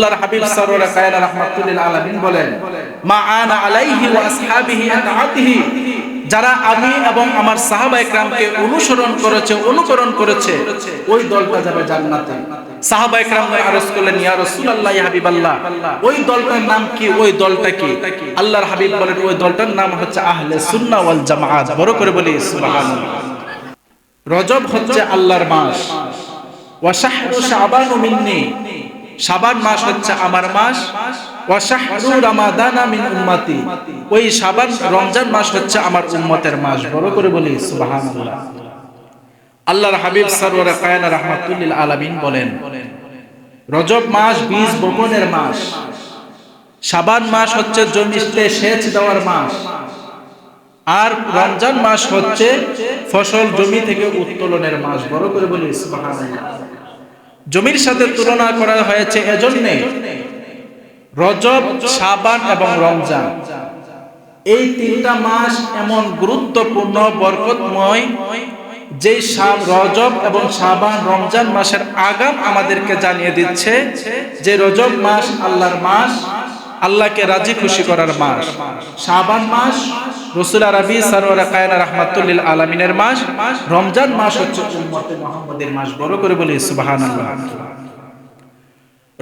আল্লাহর হাবিব সারওয়ার কায়নাত রাহমাতুল্লিল আলামিন বলেন, মা আনা আলাইহি ওয়া আসহাবিহি আতাআতিহি যারা আমি এবং আমার সাহাবা একরামকে অনুসরণ করেছে, অনুকরণ করেছে, ওই দলটা যাবে জান্নাতে। সাহাবা একরাম আরজ করলেন, ইয়া রাসূলুল্লাহ, ইয়া হাবিবাল্লাহ, ওই দলটার নাম কি? ওই দলটা কি? আল্লাহর হাবিব বলেন, ওই দলটার নাম হচ্ছে আহলে সুন্নাহ ওয়াল জামাআত। বড় করে বলি, সুবহানাল্লাহ। রজব হচ্ছে আল্লাহর মাস। ওয়া শাহরু শাবানু মিন্নি। শাবান মাস হচ্ছে আমার মাস। ওই শাবান রমজান মাস হচ্ছে আমার মাস। বড় করে আল্লাহর হাবিব বলেন, রজব মাস বীজ বপনের মাস। শাবান মাস হচ্ছে জমিতে সেচ দেওয়ার মাস। আর রমজান মাস হচ্ছে ফসল জমি থেকে উত্তোলনের মাস। বড় করে বলি, সুবহানাল্লাহ। জমির সাথে তুলনা করা হয়েছে এজন্যে রজব সাবান এবং রমজান। এই তিনটা মাস এমন গুরুত্বপূর্ণ, বরকতময় যে রজব এবং সাবান রমজান মাসের আগাম আমাদেরকে জানিয়ে দিচ্ছে যে রজব মাস আল্লাহর মাস, আল্লাহকে রাজি খুশি করার মাস। সাবান মাস রসুল আরবি সারোয়ার কায়না রহমাতুল্লিল আলমিনের মাস, রমজান মাস হচ্ছে মোহাম্মদের মাস, বড় করে বলি সুবহানাল্লাহ।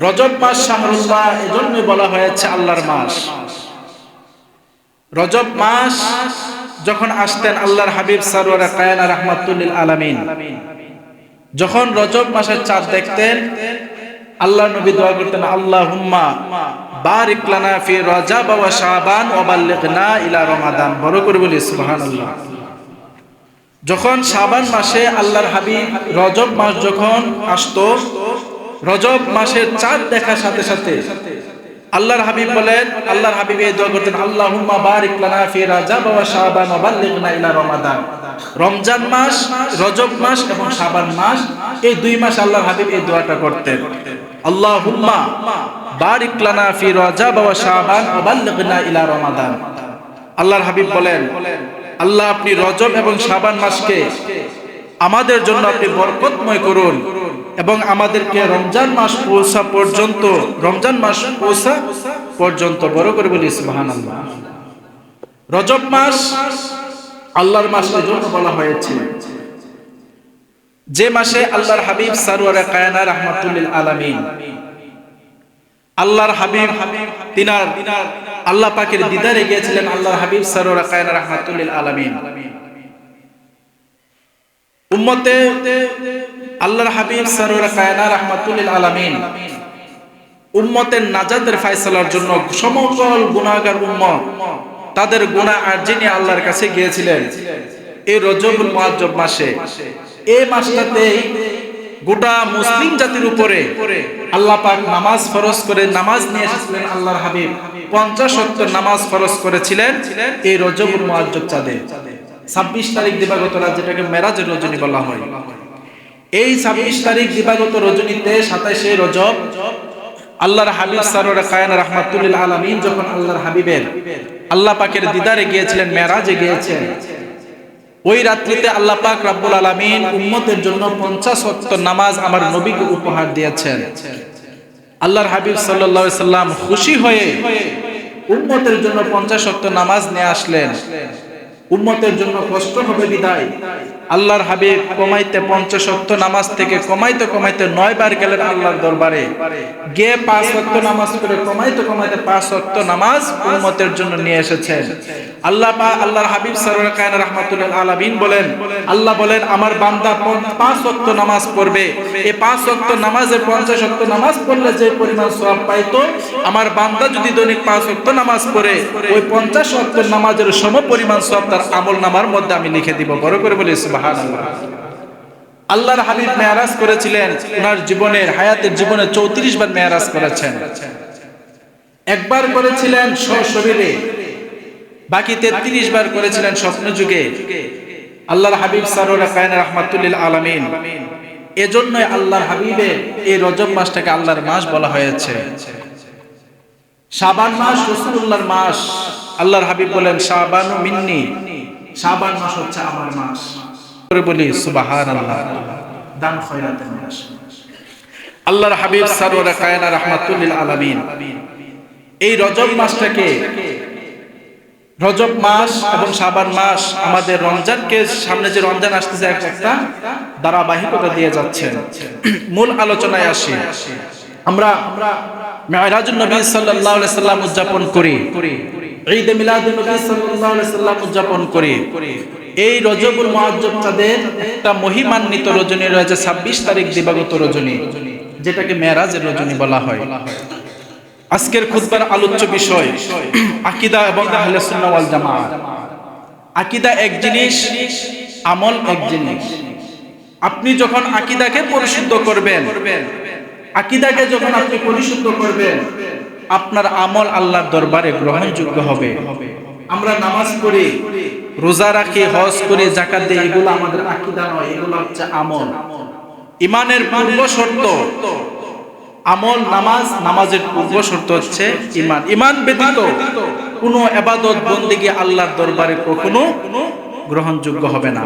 রজব মাস শাহরুল্লাহ এজন্যই বলা হয়েছে আল্লাহর মাস। রজব মাস যখন আসতেন আল্লাহর হাবিব সারোয়ার কায়না রহমাতুল্লিল আলামিন, যখন রজব মাসের চাঁদ দেখতেন আল্লাহ নবী দোয়া করতেন আল্লাহ হুম্মা বারিক লানা ফি রজাব ওয়া শাবান ওয়া বাল্লিগনা ইলা রমাদান। বড় করে বলি, সুবহানাল্লাহ। যখন শাবান মাসে আল্লাহর হাবিব রজব মাস যখন আসতো, রজব মাসের চাঁদ দেখার সাথে সাথে আল্লাহর হাবিব বলেন, আল্লাহর হাবিব এই দোয়া করতেন, আল্লাহুম্মা বারিক লানা ফি রজাব ওয়া শাবান ওয়া বাল্লিগনা ইলা রমাদান। রমজান মাস, রজব মাস এবং শাবান মাস, এই দুই মাস আল্লাহর হাবিব এই দোয়াটা করতেন। আল্লাহুম্মা বারিক লানা ফি রজাব ওয়া শাবান ওয়া বাল্লিগনা ইলা রমাদান। আল্লাহর হাবিব বলেন, আল্লাহ আপনি রজব এবং শাবান মাসকে আমাদের জন্য আপনি বরকতময় করুন। এবং আমাদেরকে রমজান মাস পৌঁছা পর্যন্ত, রমজান মাস পৌঁছা পর্যন্ত, বড় করে বলি, সুবহানাল্লাহ। রজব মাস আল্লাহর মাসের জন্য বলা হয়েছে। যে মাসে আল্লাহর হাবিব সারওয়ারে কায়না রাহমাতুল্লিল আলামিন, আল্লাহর হাবিব তিনার, আল্লাহ পাকের দিদারে গিয়েছিলেন আল্লাহর হাবিব সারওয়ারে কায়না রাহমাতুল্লিল আলামিন। উম্মতে আল্লাহর হাবিব সারওয়ারে কায়না রাহমাতুল্লিল আলামিন। উম্মতের নাজাতের ফয়সালার জন্য সমকল গুনাহগার উম্মত। তাদের গুনাহ আর্জিনি আল্লাহর কাছে গিয়েছিলেন। এই রজবুল মুআজ্জব মাসে। এই মাসটাতেই গোটা মুসলিম জাতির উপরে আল্লাহ পাক নামাজ ফরজ করে নামাজ নিয়ে এসেছিলেন আল্লাহর হাবিব। পঞ্চাশ নামাজ ফরজ করেছিলেন। এই রজবুল মুআজ্জব চাঁদে। ছাব্বিশ তারিখ দিবাগত রাত যেটাকে মেরাজের রজনী বলা হয়। এই ছাব্বিশ তারিখ দিবাগত রজনীতে সাতাইশে রজব আল্লাহর হাবিব সারোর কায়ন রহমাতুল্লিল আলমিন যখন আল্লাহর হাবিবের আল্লাহ পাকের দিদারে গিয়েছিলেন, মেরাজে গিয়েছেন ওই রাত্রিতে আল্লাহ পাক রাব্বুল আলামিন উম্মতের জন্য পঞ্চাশ ওয়াক্ত নামাজ আমার নবীকে উপহার দিয়েছেন। আল্লাহর হাবিব সাল্লাল্লাহু সাল্লাম খুশি হয়ে উম্মতের জন্য পঞ্চাশ ওয়াক্ত নামাজ নিয়ে আসলেন। উম্মতের জন্য কষ্ট হবে বিদায়। আল্লাহর হাবিব কমাইতে পঞ্চাশ নামাজ থেকে কমাইতে কমাইতে নয় বার গেলেন আল্লাহর দরবারে। গিয়ে পাঁচ ওয়াক্ত নামাজ করে কমাইতে কমাইতে পাঁচ ওয়াক্ত নামাজ উম্মতের জন্য নিয়ে এসেছেন। আল্লাহ পা আল্লাহর হাবিব সরওয়ার কায়ন রাহমাতুল্লাহ আলামিন বলেন, আল্লাহ বলেন, আমার বান্দা পাঁচ ওয়াক্ত নামাজ পড়বে। এই পাঁচ ওয়াক্ত নামাজের পঞ্চাশ ওয়াক্ত নামাজ পড়লে যে পরিমাণ সওয়াব পাইতো, আমার বান্দা যদি দৈনিক পাঁচ ওয়াক্ত নামাজ পড়ে, ওই পঞ্চাশ ওয়াক্ত নামাজের সম পরিমাণ সওয়াব তার আমল নামার মধ্যে আমি লিখে দিব। বড় করে বলি আল্লাহর হাবিব মেয়ারাজ করেছিলেন ওনার জীবনের, হায়াতের জীবনে চৌত্রিশ বার মেয়ারাজ করেছেন। একবার করেছিলেন শরীরে বাকি তেত্রিশ বার করেছিলেন স্বপ্ন যুগে আল্লাহর হাবিব সারোরা কায়ন রহমাতুল্লিল আলমিন। এজন্যই আল্লাহর হাবিবের এই রজব মাসটাকে আল্লাহর মাস বলা হয়েছে। শাবান মাস রসুল্লাহর মাস। আল্লাহর হাবিব বলেন, শাবানু মিন্নি। শাবান মাস হচ্ছে আমার মাস। করে বলি সুবাহান আল্লাহ দান আল্লাহর হাবিব কায়না রাহমাতুল্লিল আলামিন। এই রজব মাসটাকে রজব মাস এবং শাবান মাস আমাদের রমজানকে সামনে যে রমজান আসতেছে এক একটা ধারাবাহিকতা দিয়ে যাচ্ছে। মূল আলোচনায় আসি। আমরা মেহরাজুল নবী সাল্লাল্লাহু আলাইহি সাল্লাম উদযাপন করি। ঈদ মিলাদুন নবী সাল্লাল্লাহু আলাইহি সাল্লাম উদযাপন করি। এই রজবুল মুআজ্জব তাদের একটা মহিমান্বিত রজনী রয়েছে 26 তারিখ দিবাগত রজনী, যেটাকে মেরাজের রজনী বলা হয়। আজকের খুতবার আলোচ্য বিষয়, আকীদা এবং আহলে সুন্নাহ ওয়াল জামাত আকীদা এক জিনিস, আমল এক জিনিস। আপনি যখন আকীদাকে পরিশুদ্ধ করবেন, আকীদাকে যখন আপনি পরিশুদ্ধ করবেন আপনার আমল আল্লাহর দরবারে গ্রহণযোগ্য হবে। আমরা নামাজ পড়ি, রোজা রাখি, হজ করে জাকাত দিই, এগুলো আমাদের আকীদা নয়, এগুলো হচ্ছে আমল। ইমানের পূর্ব শর্ত। আমল নামাজ, নামাজের পূর্ব শর্ত হচ্ছে ইমান। ইমান ব্যতীত কোনো এবাদত, বন্দিগি আল্লাহর দরবারে কখনো গ্রহণযোগ্য হবে না।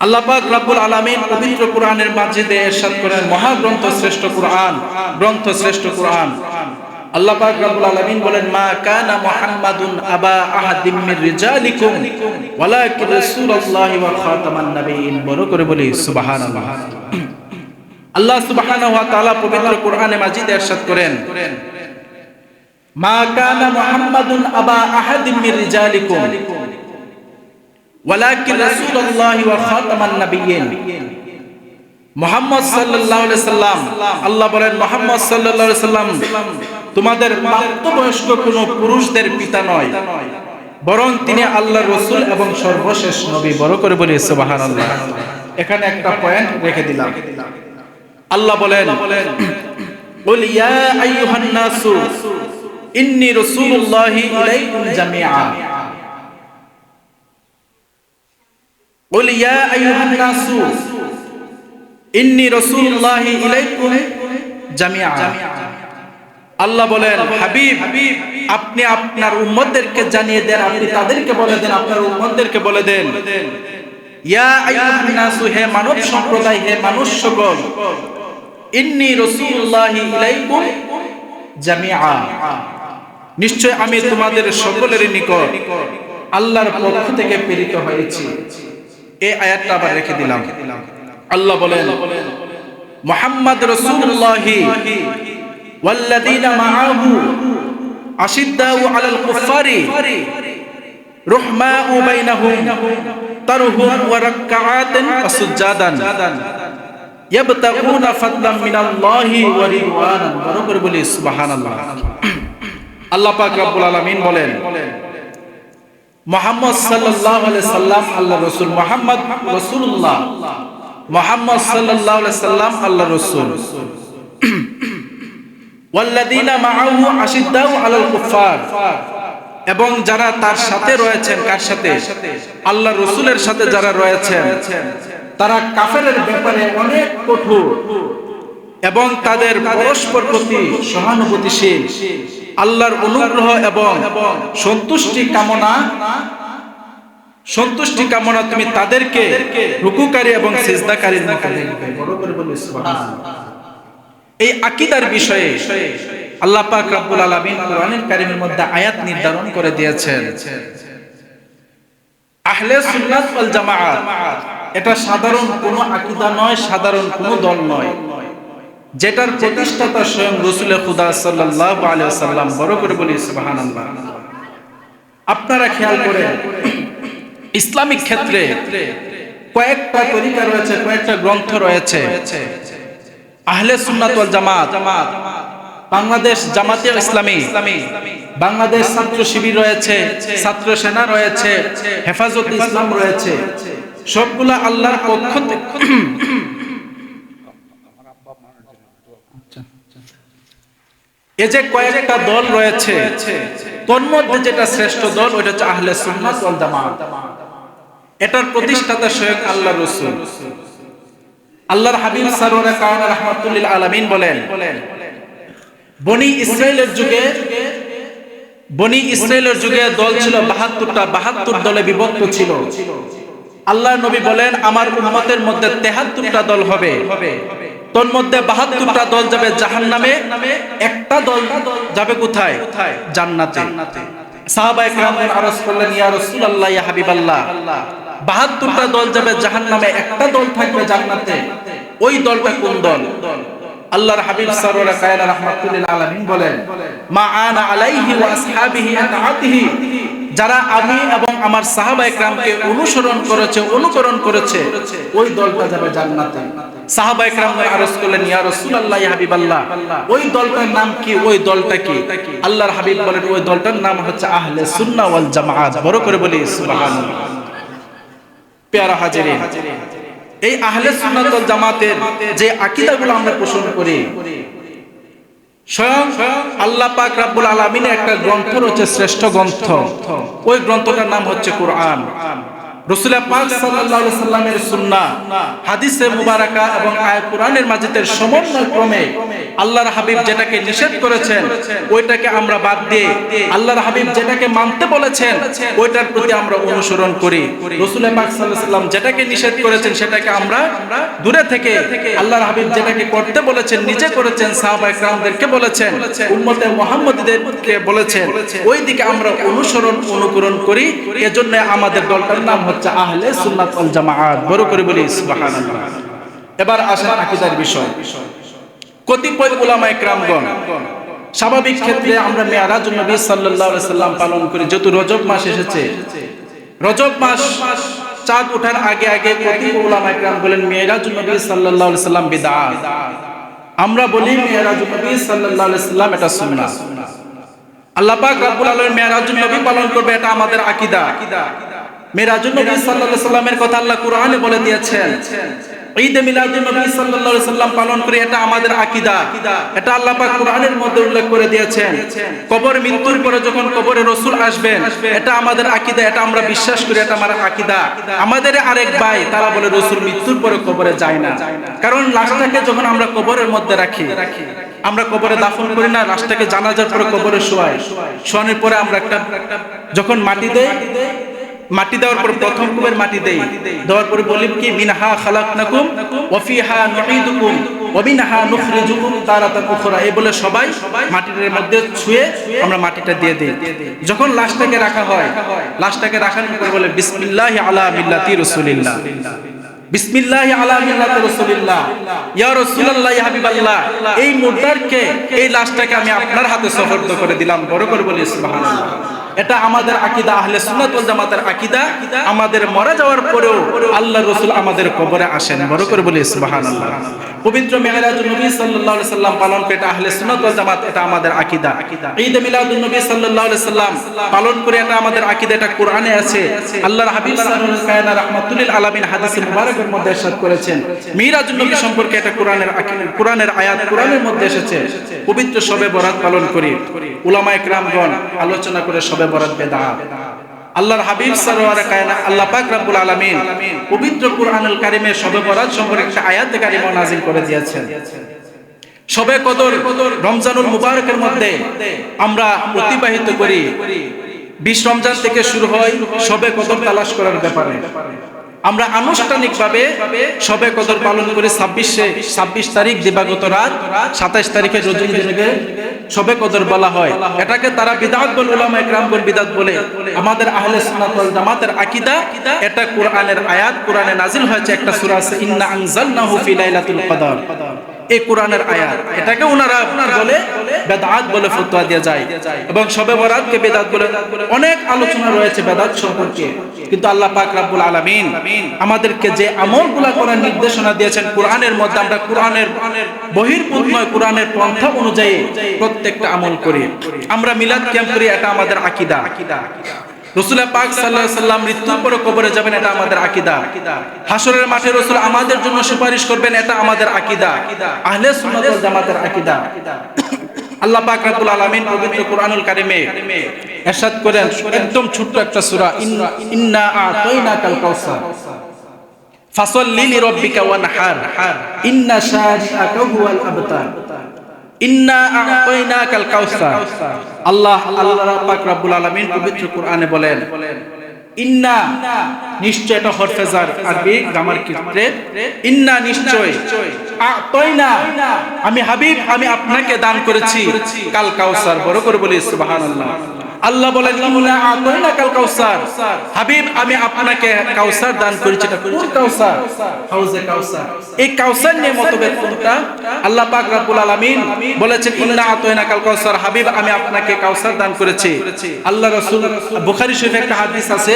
আল্লাহ পাক রব্বুল আলামিন পবিত্র কোরআনের মাঝিদে ইরশাদ করেন, মহাগ্রন্থ শ্রেষ্ঠ কোরআন, গ্রন্থ শ্রেষ্ঠ কোরআন। আল্লাহ পাক রব্বুল আলামিন বলেন, মা কানা মুহাম্মাদুন আবা আহাদিম মির রিজালিকুম, ওয়ালাকিন রাসূলুল্লাহি ওয়া খাতামান নাবিয়িন বড় করে বলি, সুবহানাল্লাহ। আল্লাহ সুবহানাহু ওয়া তাআলা পবিত্র কোরআনে মাজিদে ইরশাদ করেন, মা কানা মুহাম্মাদুন আবা আহাদিম মির রিজালিকুম, ওয়ালাকিন রাসূলুল্লাহি ওয়া খাতামান নাবিয়িন মুহাম্মদ সাল্লাল্লাহু আলাইহি সাল্লাম, আল্লাহ বলেন, মুহাম্মদ সাল্লাল্লাহু আলাইহি সাল্লাম তোমাদের প্রাপ্তবয়স্ক কোনো পুরুষদের পিতা নয়, বরং তিনি আল্লাহ রসুল এবং সর্বশেষ নবী। বড় করে বলি সুবাহান আল্লাহ এখানে একটা পয়েন্ট রেখে দিলাম। আল্লাহ বলেন বল ইয়া আইয়ুহান ইন্নি রাসূলুল্লাহি ইলাইকুম জামিআ। ইয়া আইয়ুহান ইন্নি রাসূলুল্লাহি ইলাইকুম জামিআ। আল্লাহ বলেন, হাবিব, আপনি আপনার উম্মতদেরকে জানিয়ে দেন, আপনি তাদেরকে বলে দেন, আপনার উম্মতদেরকে বলে দেন। ইয়া আইয়ুহান নাসু, হে মানব সম্প্রদায়, হে মানুষ ইন্নি রাসূলুল্লাহি ইলাইকুম জামিআ। নিশ্চয় আমি তোমাদের সকলের নিকট আল্লাহর পক্ষ থেকে প্রেরিত হয়েছি। এই আয়াতটা আবার রেখে দিলাম। আল্লাহ বলেন, মুহাম্মদ রাসূলুল্লাহি والذين معه أشداء على الكفار رحماء بينهم ترهم وركعات وسجادا يبتغون فضلا من الله ورضوانا বরকর বলি সুবহানাল্লাহ আল্লাহ পাক রব্বুল আলামিন বলেন মুহাম্মদ সাল্লাল্লাহু আলাইহি সাল্লাম আল্লাহ রাসূল মুহাম্মদ রাসূলুল্লাহ মুহাম্মদ সাল্লাল্লাহু আলাইহি সাল্লাম আল্লাহ রাসূল কুফার এবং যারা তার সাথে রয়েছেন, কার সাথে? আল্লাহ রসুলের সাথে যারা রয়েছেন, তারা কাফেরের ব্যাপারে অনেক কঠোর এবং তাদের পরস্পর প্রতি সহানুভূতিশীল। আল্লাহর অনুগ্রহ এবং সন্তুষ্টি কামনা সন্তুষ্টি কামনা তুমি তাদেরকে রুকুকারী এবং দেখবে। বড় করে বলি এই আকিদার বিষয়ে আল্লাহ পাক রব্বুল আলামিন কোরআনের কারীমের মধ্যে আয়াত নির্ধারণ করে দিয়েছেন। আহলে সুন্নাত ওয়াল জামাআত, এটা সাধারণ কোনো আকীদা নয়, সাধারণ কোনো দল নয়। যেটার প্রতিষ্ঠাতা স্বয়ং রাসূল খুদা সাল্লাল্লাহু আলাইহি ওয়াসাল্লাম। বড় করে বলি, সুবহানাল্লাহ। আপনারা খেয়াল করেন, ইসলামিক ক্ষেত্রে কয়েকটা তরিকা রয়েছে, কয়েকটা গ্রন্থ রয়েছে। আহলে সুন্নাত ওয়াল জামাত। বাংলাদেশ জামাতে ইসলামী। বাংলাদেশ ছাত্র শিবির রয়েছে, ছাত্র সেনা রয়েছে, হেফাজত ইসলাম রয়েছে। সবগুলা আল্লাহর পক্ষ থেকে এ যে কয়েকটা দল রয়েছে, তোর মধ্যে যেটা শ্রেষ্ঠ দল, ওইটা হচ্ছে আহলে সুন্নাত ওয়াল জামাত। এটার প্রতিষ্ঠাতা স্বয়ং আল্লাহ রসুল। আল্লাহর হাবিব সারওয়ারে কাওনা রাহমাতুল্লিল আলামিন বলেন, বনি ইসরাইলের যুগে, বনি ইসরাইলের যুগে দল ছিল 72টা 72 দলে বিভক্ত ছিল। আল্লাহ নবী বলেন, আমার উম্মতের মধ্যে 73টা দল হবে। তোর মধ্যে বাহাত্তরটা দল যাবে জাহান নামে একটা দল যাবে কোথায়? জান্নাতে। সাহাবা একরাম আরজ করলেন, ইয়া রাসূলুল্লাহ, ইয়া হাবিবাল্লাহ। বাহাত্তরটা দল যাবে জাহান নামে একটা দল থাকবে জান্নাতে। ওই দলটা কোন দল? আল্লাহর হাবিব রাহমাতুল্লিল আলামিন বলেন, মা আনা আলাইহি ওয়া আসহাবিহি যারা আমি এবং আমার সাহাবা একরামকে অনুসরণ করেছে, অনুকরণ করেছে, ওই দলটা যাবে জান্নাতে। সাহাবা একরাম আরজ করলেন, ইয়া রাসূলুল্লাহ ইয়া হাবিবাল্লাহ, ওই দলটার নাম কি? ওই দলটা কি? আল্লাহর হাবিব বলেন, ওই দলটার নাম হচ্ছে আহলে সুন্নাহ ওয়াল জামাআত। বড় করে বলি, সুবহানাল্লাহ। পেয়ারা হাজিরিন। এই আহলে সুন্নাত ওয়াল জামাতের যে আকীদাগুলো আমরা পোষণ করি, স্বয়ং আল্লাহ পাক রাব্বুল আলামিনের একটা গ্রন্থ রয়েছে শ্রেষ্ঠ গ্রন্থ। ওই গ্রন্থটার নাম হচ্ছে কোরআন। রসুল্লাহ পাক সাল্লাল্লাহু আলাইহি সাল্লামের সুন্নাহ হাদিসে মুবারাকা এবং আয়াত কোরআনের মাজিদের সমন্বয় ক্রমে আল্লাহর হাবিব যেটাকে নিষেধ করেছেন ওইটাকে আমরা বাদ দিয়ে আল্লাহর হাবিব যেটাকে মানতে বলেছেন ওইটার প্রতি আমরা অনুসরণ করি। রসুল্লাহ পাক সাল্লাল্লাহু সাল্লাম যেটাকে নিষেধ করেছেন সেটাকে আমরা দূরে থেকে আল্লাহর হাবিব যেটাকে করতে বলেছেন নিজে করেছেন সাহাবা একরামদেরকে বলেছেন উম্মতে মুহাম্মদীদেরকে বলেছেন। ওই দিকে আমরা অনুসরণ অনুকরণ করি এজন্য আমাদের দলটার নাম হচ্ছে আহলে সুন্নাত ওয়াল জামাআত বড় করে বলি, সুবহানাল্লাহ। এবার আসেন আকীদার বিষয়। কতিপয় উলামা একরামগণ, স্বাভাবিক ক্ষেত্রে আমরা মেয়ারাজ নবী সাল্লাল্লাহু আলাইহি সাল্লাম পালন করি। যেহেতু রজব মাস এসেছে, রজব মাস চাঁদ ওঠার আগে আগে কতিপয় উলামা একরাম বলেন মেয়ারাজ নবী সাল্লাল্লাহু আলাইহি সাল্লাম বিদআত আমরা বলি মেয়ারাজ নবী সাল্লাল্লাহু আলাইহি সাল্লাম এটা সুন্নাহ আল্লাহ পাক রব্বুল আলামিন মেরাজুন নবী পালন করবে, এটা আমাদের আকীদা। নবী সাল্লাল্লাহু আলাইহি কথা আল্লাহ কোরআনে বলে দিয়েছেন। ঈদ মিলাদুন নবী সাল্লাল্লাহু আলাইহি পালন এটা আমাদের আকীদা। এটা আল্লাহ পাক কোরআনের মধ্যে উল্লেখ করে দিয়েছেন। কবর মৃত্যুর পরে যখন কবরে আসবেন, এটা আমাদের আকীদা, এটা আমরা বিশ্বাস করি, এটা আকীদা। আমাদের আরেক ভাই, তারা বলে মৃত্যুর পরে কবরে যায় না। কারণ লাশটাকে যখন আমরা কবরের মধ্যে রাখি, আমরা কবরে দাফন করি না, লাশটাকে জানাজার পরে কবরে শোয়াই। শোয়ানোর পরে আমরা একটা যখন মাটি দেই মাটি দেওয়ার পর প্রথম কুবের মাটি দেই। দেওয়ার পরে বলি কি মিনহা খালাকনাকুম ওয়া ফিহা নুঈদুকুম ওয়া মিনহা নুখরিজুকুম তারাতান উখরা। এই বলে সবাই মাটির মধ্যে ছুঁয়ে আমরা মাটিটা দিয়ে দেই। যখন লাশটাকে রাখা হয় লাশটাকে রাখার পর বলে বিসমিল্লাহি আলা মিল্লাতি রাসূলিল্লাহ। বিসমিল্লাহ আলা মিল্লাতি রাসূলিল্লাহ। ইয়া রাসূলুল্লাহ ইয়া হাবিবাল্লাহ। এই মুর্দারকে এই লাশটাকে আমি আপনার হাতে সুপর্দ করে দিলাম। বড় করে বলি সুবহানাল্লাহ। এটা আমাদের আকিদা, আহলে সুন্নাত ওয়াল জামাতের আকিদা। আমাদের মরে যাওয়ার পরেও আল্লাহ রসুল আমাদের কবরে আসেন। বড় করে বলি, সুবহানাল্লাহ। পবিত্র মেহরাজুন নবী সাল্লাল্লাহু আলাইহি সাল্লাম পালন করে এটা আহলে সুন্নাত ওয়াল জামাত এটা আমাদের আকীদা ঈদ মিলাদুন নবী সাল্লাল্লাহু আলাইহি সাল্লাম পালন করে এটা আমাদের আকীদা এটা কোরআনে আছে আল্লাহর হাবিব সাল্লাল্লাহু আলাইহি রাহমাতুল্লিল আলামিন হাদিসে মুবারকের মধ্যে ارشاد করেছেন মিরাজুন নবী সম্পর্কে এটা কোরআনের কোরআনের আয়াত কোরআনের মধ্যে এসেছে পবিত্র শবে বরাত পালন করি উলামা একরামগণ আলোচনা করে শবে বরাত বেদাত আল্লাহর হাবিব সারওয়ার কায়না আল্লাহ পাক রব্বুল আলামিন পবিত্র কোরআনুল কারীমে শবে বরাত সম্পর্কে একটা আয়াত কারীমা নাযিল করে দিয়েছেন। শবে কদর রমজানুল মুবারকের মধ্যে আমরা অতিবাহিত করি। বিশ রমজান থেকে শুরু হয় শবে কদর তালাশ করার ব্যাপারে। আমরা আনুষ্ঠানিকভাবে সবে কদর পালন করে ছাব্বিশে ছাব্বিশ তারিখ দিবাগত রাত সাতাইশ তারিখে রজনীকে সবে কদর বলা হয়। এটাকে তারা বিদাত বলে উলামা একরামগণ বিদাত বলে। আমাদের আহলে সুন্নাত ওয়াল জামাতের আকীদা এটা কোরআনের আয়াত, কোরআনে নাজিল হয়েছে একটা সূরা আছে, ইন্না আনজালনাহু ফি লাইলাতুল কদর। আমাদেরকে যে আমলগুলা করার নির্দেশনা দিয়েছেন, কোরআনের মধ্যে আমরা কোরআনের বহির্ভূত নয় কোরআনের পন্থা অনুযায়ী প্রত্যেকটা আমল করি। আমরা মিলাদ ক্যাম্প করি, এটা আমাদের আকীদা। একদম ছোট্ট একটা সূরা ইন্না আতাইনাকাল কাউসার। ইন্না ইন্না আল্লাহ আল্লাহ বলেন, ইন্না নিশ্চয় এটা ইন্না আমি হাবিব, আমি আপনাকে দান করেছি, কাল কাউসার। বড় করে বলি, সুবহানাল্লাহ। আল্লাহ বলেন কাউসার। হাবিব, আমি আপনাকে কাউসার দান করেছি। কোন কাউসার? হাউজে কাউসার। এই কাউসার নিয়ে মতভেদ কোনটা? আল্লাহ পাক রব্বুল আলামিন বলেছেন, ইন্না আতয়না কাল কাউসার। হাবিব, আমি আপনাকে কাউসার দান করেছি। আল্লাহ রাসূল, বুখারী শরীফে একটা হাদিস আছে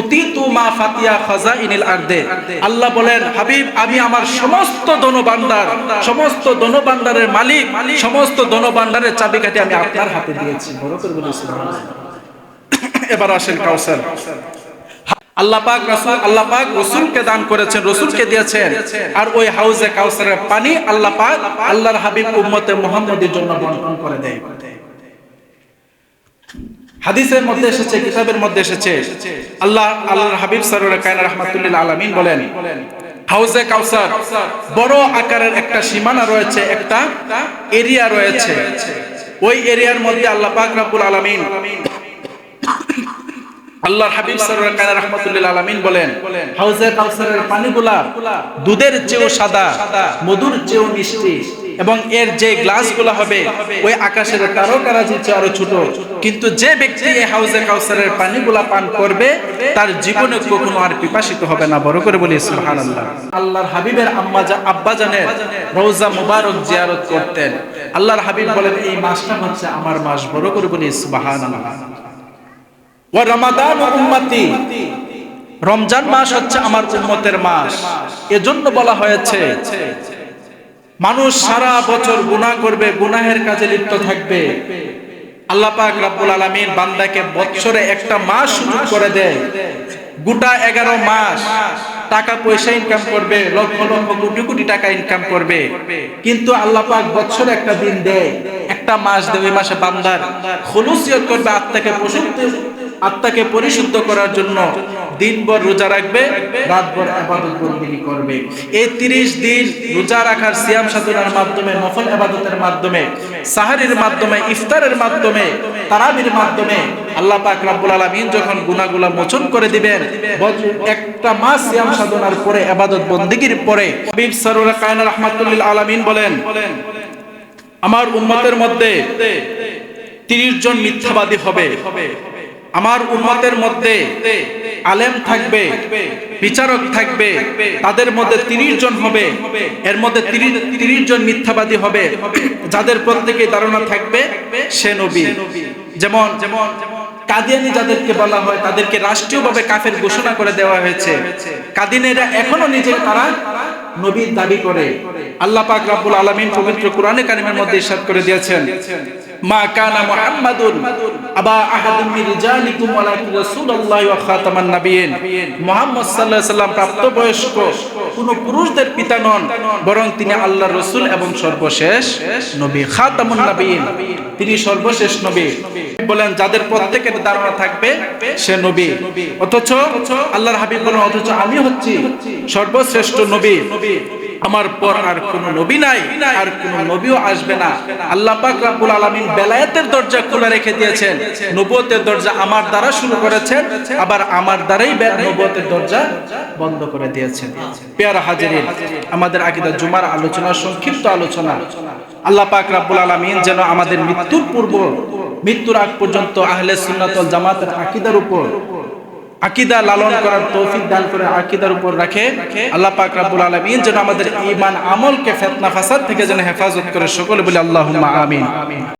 উতিতু মা ফাতিয়া খাজাইনিল আরদে। আল্লাহ বলেন, হাবিব, আমি আমার সমস্ত ধনভাণ্ডার সমস্ত ধনভাণ্ডারের মালিক, সমস্ত ধনভাণ্ডারের চাবিকাঠি আমি আপনার হাতে দিয়েছি। বড় করে। এবার আসেন কাউসার। হাদিসের মধ্যে এসেছে মধ্যে এসেছে। আল্লাহ আল্লাহর আলামিন বলেন, হাউজে কাউসার বড় আকারের একটা সীমানা রয়েছে, একটা এরিয়া রয়েছে। ওই এরিয়ার মধ্যে আল্লাহ পাক রাব্বুল আলামিন আল্লাহর হাবিব সাল্লাল্লাহু আলাইহি রাহমাতুল্লাহ আলামিন বলেন, হাউজে কাউসারের পানিগুলা দুধের চেয়েও সাদা, মধুর চেয়েও মিষ্টি। এবং এর যে গ্লাসগুলো হবে, ওই আকাশের তারকারাজির চেয়ে আরও ছোট। কিন্তু যে ব্যক্তি এই হাউজে কাউসারের পানিগুলা পান করবে, তার জীবনে কখনো আর পিপাসিত হবে না। বড় করে বলি, সুবহানাল্লাহ। আল্লাহর হাবিবের আম্মা জা আব্বা জানের রওজা মুবারক জিয়ারত করতেন, আল্লাহর হাবিব বলেন, এই মাসটা হচ্ছে আমার মাস। বড় করে বলি, সুবহানাল্লাহ। ওয়া রমাদান উম্মতি। রমজান মাস হচ্ছে আমার উম্মতের মাস। এজন্য বলা হয়েছে মানুষ সারা বছর গুনাহ করবে, গুনাহের কাজে লিপ্ত থাকবে। আল্লাহ পাক রাব্বুল আলামিন বান্দাকে বছরে একটা মাস সুযোগ করে দেয়। গোটা এগারো মাস টাকা পয়সা ইনকাম করবে, লক্ষ লক্ষ কোটি কোটি টাকা ইনকাম করবে। কিন্তু আল্লাহ পাক বছরে একটা দিন দেয়, একটা মাস দেয়, ওই মাসে বান্দার খুলুসিয়ত করবে, আত্মাকে পশুদ্ধ আত্মাকে পরিশুদ্ধ করার জন্য দিনভর রোজা রাখবে, রাতভর আবাদত বন্দিগি করবে। এই 30 দিন রোজা রাখার সিয়াম সাধনার মাধ্যমে, নফল আবাদতের মাধ্যমে, সাহারির মাধ্যমে, ইফতারের মাধ্যমে, তারাবির মাধ্যমে আল্লাহ পাক রব্বুল আলামিন যখন গুনাহগুলা মোচন করে দিবেন একটা মাস সিয়াম সাধনার পরে, আবাদত বন্দিগির পরে হাবিব সারুরা কায়না রাহমাতুল্লিল আলামিন বলেন, আমার উম্মতের মধ্যে তিরিশ জন মিথ্যাবাদী হবে। আমার উম্মতের মধ্যে আলেম থাকবে, বিচারক থাকবে, তাদের মধ্যে তিরিশ জন হবে, এর মধ্যে তিরিশ জন মিথ্যাবাদী হবে, যাদের প্রত্যেকে ধারণা থাকবে সে নবী। যেমন যেমন কাদিয়ানি যাদেরকে বলা হয়, তাদেরকে রাষ্ট্রীয়ভাবে কাফের ঘোষণা করে দেওয়া হয়েছে। কাদিনেরা এখনও নিজে তারা নবীর দাবি করে। আল্লাহ পাক রাব্বুল আলামিন পবিত্র কোরআনে কারিমের মধ্যে ইরশাদ করে দিয়েছেন। মা কানা মুহাম্মাদুন আবা আহাদিন মিন রিজালিকুম ওয়ালাকিন রাসূলুল্লাহি ওয়া খাতামান নাবিয়িন। মুহাম্মদ সাল্লাল্লাহু আলাইহি সাল্লাম প্রাপ্তবয়স্ক, কোন পুরুষদের পিতা নন, বরং তিনি আল্লাহর রাসূল এবং সর্বশেষ নবী, খাতামুন নাবিয়িন। তিনি সর্বশেষ নবী। বলেন, যাদের প্রত্যেকের ধারণা থাকবে সে নবী। অথচ আল্লাহর হাবিব বলেন, অথচ আমি হচ্ছি সর্বশ্রেষ্ঠ নবী। আমার পর আর কোন নবী নাই, আর কোন নবীও আসবে না। আল্লাহ পাক রাব্বুল আলামিন বেলায়েতের দরজা খোলা রেখে দিয়েছেন। নবুয়তের দরজা আমার দ্বারা শুরু করেছেন, আবার আমার দ্বারাই নবুয়তের দরজা বন্ধ করে দিয়েছেন। পেয়ারা হাজিরিন, আমাদের আকীদা জুমার আলোচনা, সংক্ষিপ্ত আলোচনা। আল্লাহ পাক রাব্বুল আলামিন যেন আমাদের মৃত্যুর পূর্ব, মৃত্যুর আগ পর্যন্ত আহলে সুন্নাত ওয়াল জামাতের আকীদার উপর আকীদা লালন করার তৌফিক দান করে আকিদার উপর রাখে। আল্লাহ পাক রাব্বুল আলামিন যেন আমাদের ঈমান আমলকে ফিতনা, ফাসাদ থেকে যেন হেফাজত করে সকলে বলি আল্লাহুম্মা আমিন।